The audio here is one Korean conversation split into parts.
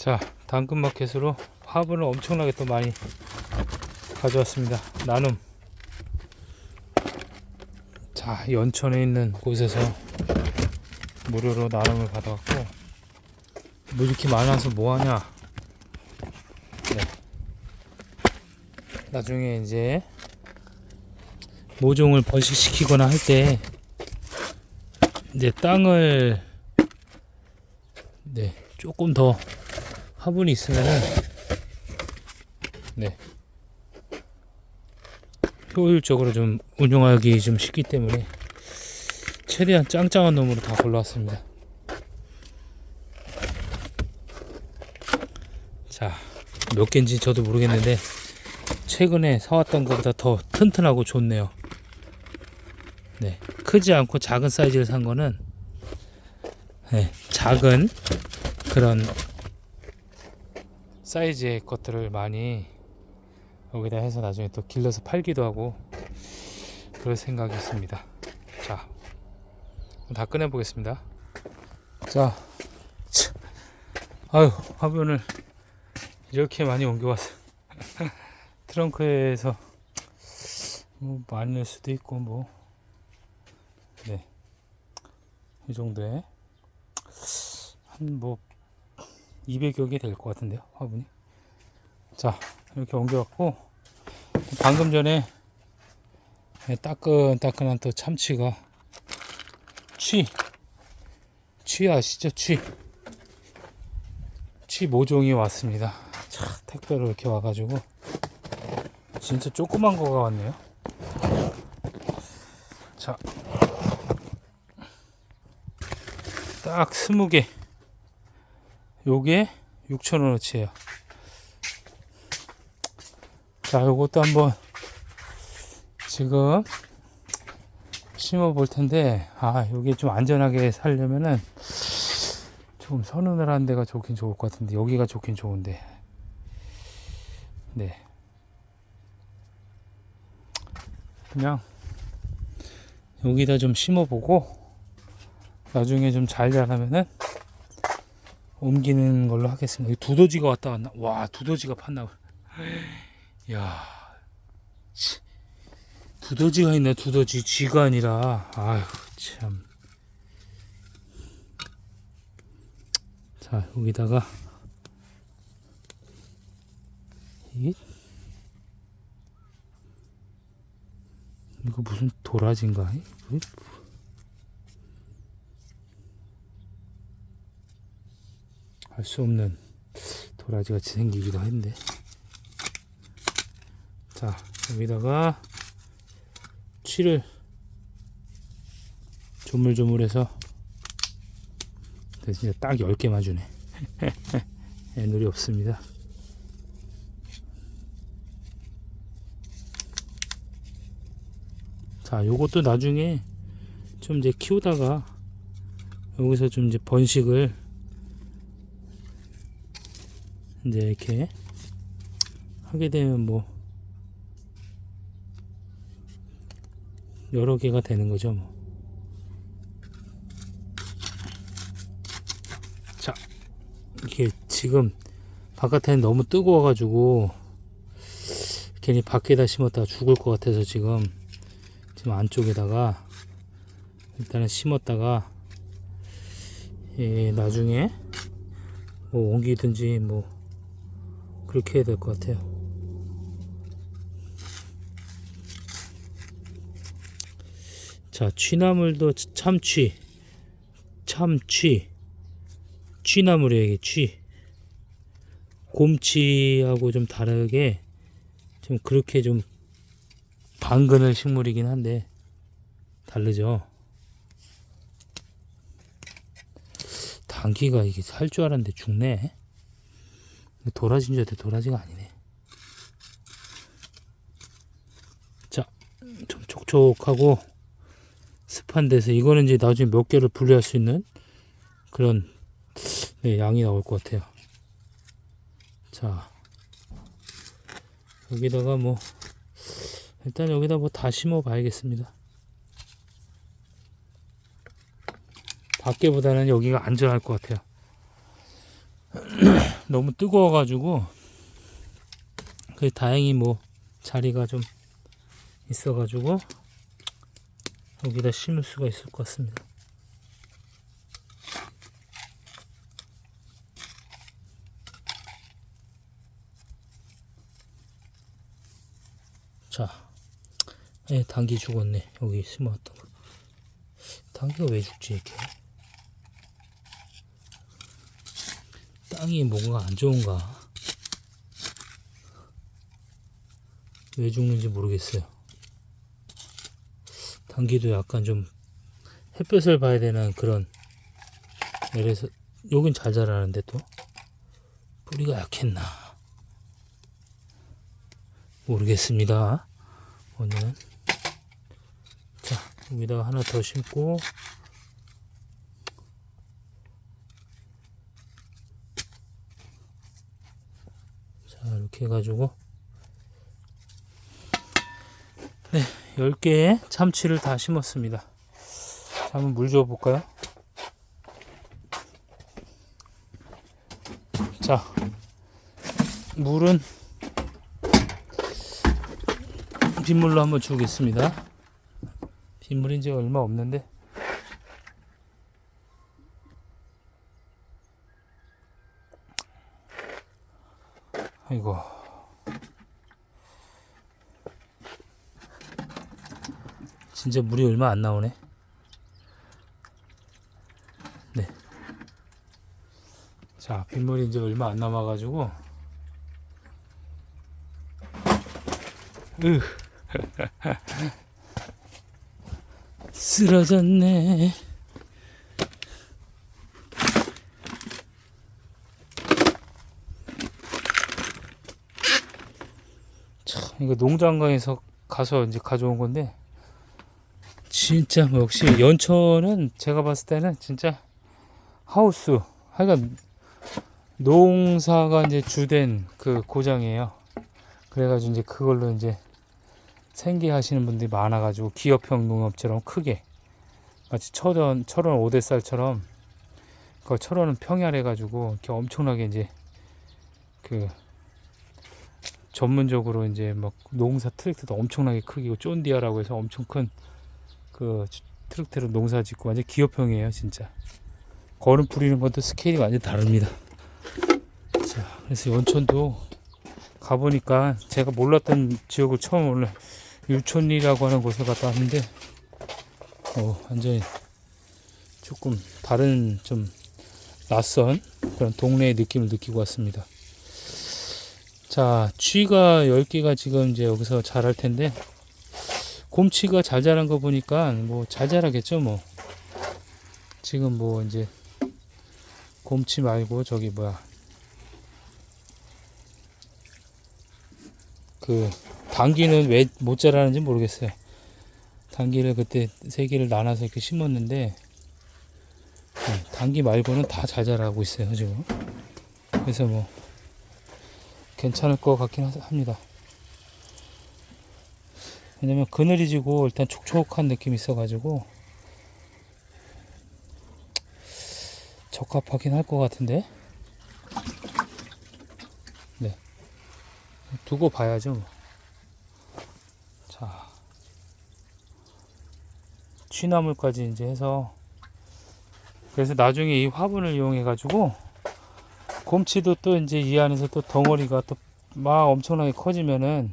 자, 당근마켓으로 화분을 엄청나게 또 많이 가져왔습니다. 나눔. 자, 연천에 있는 곳에서 무료로 나눔을 받아왔고, 뭐 이렇게 많아서 뭐하냐? 네. 나중에 이제 모종을 번식시키거나 할 때 이제 땅을 네 조금 더 화분이 있으면은 네 효율적으로 좀 운용하기 좀 쉽기 때문에 최대한 짱짱한 놈으로 다 골라왔습니다. 자, 몇 개인지 저도 모르겠는데 최근에 사왔던 것보다 더 튼튼하고 좋네요. 네, 크지 않고 작은 사이즈를 산 거는 네, 작은 그런 사이즈의 것들을 많이 여기다 해서 나중에 또 길러서 팔기도 하고 그럴 생각이 있습니다. 자, 다 꺼내 보겠습니다. 자, 참, 아유 화분을 이렇게 많이 옮겨왔어. 트렁크에서 뭐 많이 낼 수도 있고 뭐 네. 이 정도에 한뭐 200여 개 될 것 같은데요 화분이? 자 이렇게 옮겨왔고 방금 전에 네, 따끈따끈한 또 참치가 취, 취 아시죠? 취, 취 모종이 왔습니다. 차, 택배로 이렇게 와가지고 진짜 조그만 거가 왔네요. 자 딱 스무 개. 요게 6,000원어치예요. 자, 요것도 한번 지금 심어 볼 텐데, 아, 요게 좀 안전하게 살려면은 좀 서늘한 데가 좋긴 좋을 것 같은데, 여기가 좋긴 좋은데. 네. 그냥 여기다 좀 심어 보고, 나중에 좀 잘 자라면은 옮기는 걸로 하겠습니다. 두더지가 왔다 갔나? 와, 두더지가 팠나? 봐. 야, 치, 두더지가 있네. 두더지 쥐가 아니라. 아휴, 참. 자, 여기다가 이 이거 무슨 도라지인가? 알 수 없는 도라지 같이 생기기도 했는데 자 여기다가 취를 조물조물해서 진짜 딱 10개만 주네. 애누리 없습니다. 자 요것도 나중에 좀 이제 키우다가 여기서 좀 이제 번식을 이제 이렇게 하게 되면 뭐 여러 개가 되는 거죠 뭐. 자 이게 지금 바깥에는 너무 뜨거워 가지고 괜히 밖에다 심었다가 죽을 것 같아서 지금 지금 안쪽에다가 일단은 심었다가 예, 나중에 뭐 옮기든지 뭐 그렇게 해야 될 것 같아요. 자, 취나물도 참취, 참취, 취나물이에요, 이게 취. 곰치하고 좀 다르게 좀 그렇게 좀 반근을 식물이긴 한데 다르죠. 당기가 이게 살 줄 알았는데 죽네. 도라지인 줄 알았는데 도라지가 아니네. 자, 좀 촉촉하고 습한 데서 이거는 이제 나중에 몇 개를 분리할 수 있는 그런 네, 양이 나올 것 같아요. 자, 여기다가 뭐 일단 여기다 뭐 다 심어 봐야겠습니다. 밖에보다는 여기가 안전할 것 같아요. 너무 뜨거워가지고 그 다행히 뭐 자리가 좀 있어가지고 여기다 심을 수가 있을 것 같습니다. 자, 예, 당기 죽었네. 여기 심어왔던 거. 당기가 왜 죽지 이렇게? 땅이 뭔가 안 좋은가? 왜 죽는지 모르겠어요. 당기도 약간 좀 햇볕을 봐야 되는 그런 그래서 여긴 잘 자라는데 또 뿌리가 약했나 모르겠습니다. 오늘은 자 여기다가 하나 더 심고 자 이렇게 해가지고. 네 10개의 참치를 다 심었습니다. 자, 한번 물 줘 볼까요? 자 물은 빗물로 한번 주겠습니다. 빗물이 이제 얼마 없는데. 아이고 진짜 물이 얼마 안 나오네. 네. 자 빗물이 이제 얼마 안 남아가지고. 으 쓰러졌네. 참 이거 농장가에서 가서 이제 가져온 건데 진짜 뭐 역시 연천은 제가 봤을 때는 진짜 하우스 하여간 농사가 이제 주된 그 고장이에요. 그래가지고 이제 그걸로 이제 생계하시는 분들이 많아가지고 기업형 농업처럼 크게 마치 철원 철원 오대살처럼 그 철원은 평야래가지고 이렇게 엄청나게 이제 그 전문적으로 이제 막 농사 트랙터도 엄청나게 크기고 쫀디아라고 해서 엄청 큰 그 트랙터로 농사 짓고 완전 기업형이에요 진짜 거름 뿌리는 것도 스케일이 완전 다릅니다 자 그래서 연천도 가보니까 제가 몰랐던 지역을 처음 오늘 유촌리라고 하는 곳에 갔다 왔는데 어, 완전히 조금 다른 좀 낯선 그런 동네의 느낌을 느끼고 왔습니다. 자, 쥐가 10개가 지금 이제 여기서 자랄 텐데 곰치가 잘 자란 거 보니까 뭐 잘 자라겠죠, 뭐. 지금 뭐 이제 곰치 말고 저기 뭐야 그 당기는 왜 못 자라는지 모르겠어요. 당기를 그때 세 개를 나눠서 이렇게 심었는데 네, 당기 말고는 다 잘 자라고 있어요 지금. 그래서 뭐 괜찮을 것 같긴 하- 합니다. 왜냐면 그늘이 지고 일단 촉촉한 느낌이 있어가지고 적합하긴 할 것 같은데. 네. 두고 봐야죠. 뭐. 자, 취나물까지 이제 해서 그래서 나중에 이 화분을 이용해 가지고 곰치도 또 이제 이 안에서 또 덩어리가 또 막 엄청나게 커지면은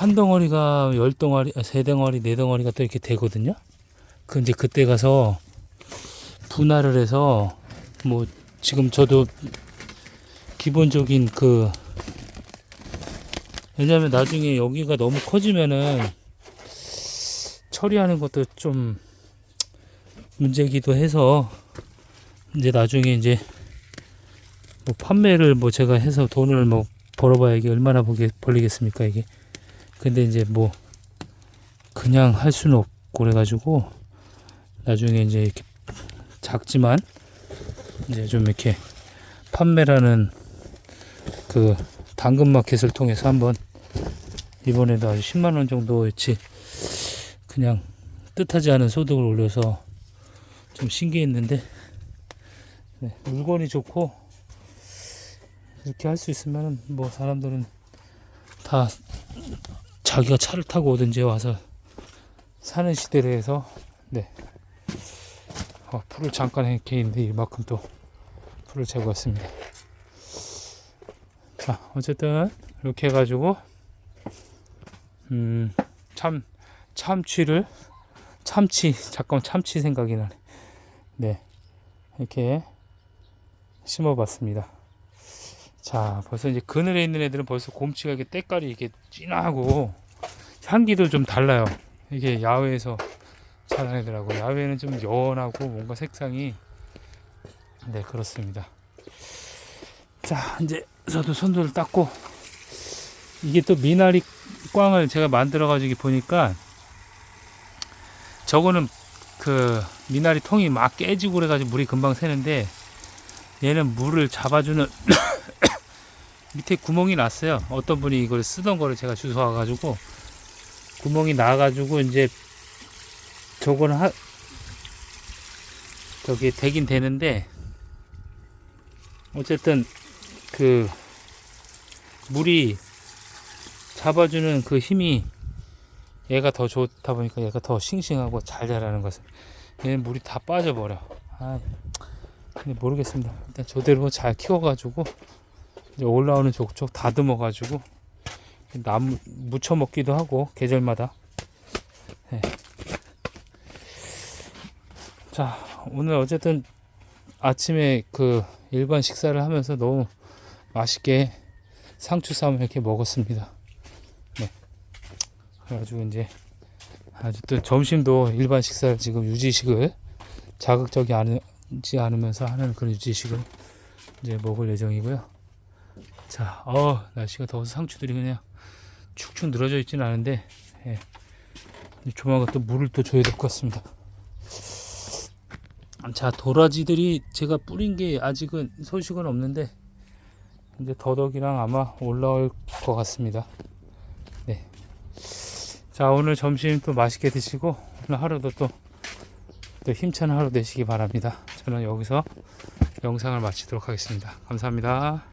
한 덩어리가 열 덩어리, 아, 세 덩어리, 네 덩어리가 또 이렇게 되거든요. 그 이제 그때 가서 분할을 해서 뭐 지금 저도 기본적인 그 왜냐면 나중에 여기가 너무 커지면은 처리하는 것도 좀 문제기도 해서 이제 나중에 이제 뭐 판매를 뭐 제가 해서 돈을 뭐 벌어봐야 이게 얼마나 벌게, 벌리겠습니까 이게 근데 이제 뭐 그냥 할 수는 없고 그래가지고 나중에 이제 이렇게 작지만 이제 좀 이렇게 판매라는 그 당근마켓을 통해서 한번 이번에도 아주 10만 원 정도치 그냥 뜻하지 않은 소득을 올려서 좀 신기했는데 네, 물건이 좋고 이렇게 할 수 있으면 뭐 사람들은 다 자기가 차를 타고 오든지 와서 사는 시대를 해서 네 어, 풀을 잠깐 이렇게 있는데 이만큼 또 풀을 제거했습니다. 자 어쨌든 이렇게 해가지고 음 참 참치를 참치 잠깐 참치 생각이 나네. 네 이렇게 심어봤습니다. 자, 벌써 이제 그늘에 있는 애들은 벌써 곰치가 이게 때깔이 이게 진하고 향기도 좀 달라요. 이게 야외에서 자란 애들하고 야외는 좀 연하고 뭔가 색상이 네 그렇습니다. 자, 이제 저도 손들을 닦고 이게 또 미나리 꽝을 제가 만들어 가지고 보니까 저거는 그 미나리 통이 막 깨지고 그래가지고 물이 금방 새는데 얘는 물을 잡아주는 밑에 구멍이 났어요. 어떤 분이 이걸 쓰던 거를 제가 주워 와가지고 구멍이 나가지고 이제 저거는 하 저기 되긴 되는데 어쨌든 그 물이 잡아주는 그 힘이 얘가 더 좋다 보니까 얘가 더 싱싱하고 잘 자라는 것을 얘는 물이 다 빠져버려. 아, 근데 모르겠습니다. 일단 저대로 잘 키워가지고 올라오는 족족 다듬어 가지고 나무 무쳐 먹기도 하고 계절마다. 네. 자 오늘 어쨌든 아침에 그 일반 식사를 하면서 너무 맛있게 상추 쌈을 이렇게 먹었습니다. 네. 그래가지고 이제 아주 또 점심도 일반 식사를 지금 유지식을 자극적이 않지 않으면서 하는 그런 유지식을 이제 먹을 예정이고요. 자, 어 날씨가 더워서 상추들이 그냥 축축 늘어져 있지는 않은데 예. 조만간 또 물을 또 줘야 될 것 같습니다. 자, 도라지들이 제가 뿌린 게 아직은 소식은 없는데 이제 더덕이랑 아마 올라올 것 같습니다. 네. 자, 오늘 점심 또 맛있게 드시고 오늘 하루도 또, 또 힘찬 하루 되시기 바랍니다. 저는 여기서 영상을 마치도록 하겠습니다. 감사합니다.